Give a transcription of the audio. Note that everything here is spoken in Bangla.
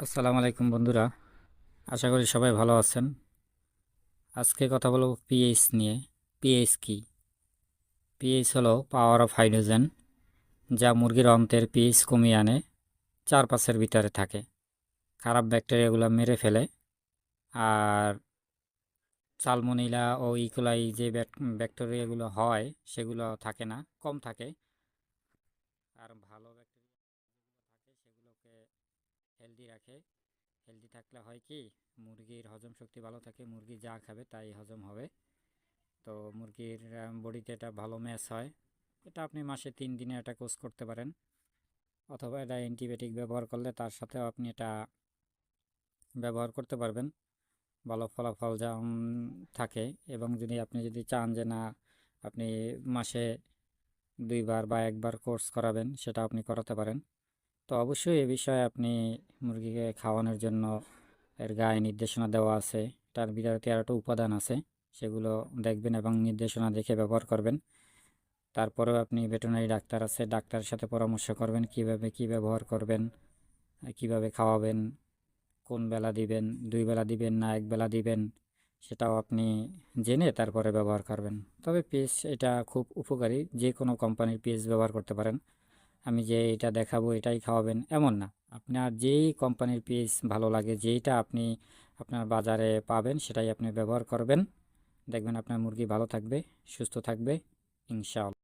আসসালামু আলাইকুম বন্ধুরা। আশা করি সবাই ভালো আছেন। আজকে কথা বলব পিএইচ নিয়ে। পিএইচ কি? পিএইচ হলো পাওয়ার অফ হাইড্রোজেন যা মুরগির অন্তের পিএইচ কমিয়ে আনে, চারপাশের ভিতরে থাকে। খারাপ ব্যাকটেরিয়াগুলো মেরে ফেলে। আর সালমোনিলা ও ইকোলাই যে ব্যাকটেরিয়াগুলো হয়, সেগুলো থাকে না, কম থাকে। আর ভালো ব্যাকটেরিয়া থাকে, সেগুলোকে হেলদি রাখে। হেলদি থাকলে হয় কি, মুরগির হজম শক্তি ভালো থাকে, মুরগি যা খাবে তাই হজম হবে। তো মুরগির বডিতে এটা ভালো ম্যাচ হয়। এটা আপনি মাসে তিন দিনে এটা কোর্স করতে পারেন। অথবা এটা অ্যান্টিবায়োটিক ব্যবহার করলে তার সাথেও আপনি এটা ব্যবহার করতে পারবেন। ভালো ফলাফল যা থাকে। এবং যদি আপনি যদি চান যে না, আপনি মাসে দুইবার বা একবার কোর্স করাবেন, সেটা আপনি করাতে পারেন। তো অবশ্যই এ বিষয়ে আপনি মুরগিকে খাওয়ানোর জন্য এর গায়ে নির্দেশনা দেওয়া আছে। তার ভিতরে তেরোটা উপাদান আছে, সেগুলো দেখবেন এবং নির্দেশনা দেখে ব্যবহার করবেন। তারপরেও আপনি ভেটেরিনারি ডাক্তার আছে, ডাক্তারের সাথে পরামর্শ করবেন, কীভাবে কি ব্যবহার করবেন কীভাবে খাওয়াবেন, কোন বেলা দিবেন, দুই বেলা দিবেন না এক বেলা দিবেন, সেটাও আপনি জেনে তারপরে ব্যবহার করবেন। তবে পিএস এটা খুব উপকারী যে কোনো কোম্পানির পিএস ব্যবহার করতে পারেন। আমি যে এটা দেখাবো, এটাই খাওয়াবেন, এমন না। আপনার যেই কোম্পানির পিস ভালো লাগে, যেইটা আপনি আপনার বাজারে পাবেন, সেটাই আপনি ব্যবহার করবেন। দেখবেন আপনার মুরগি ভালো থাকবে, সুস্থ থাকবে, ইনশাআল্লাহ।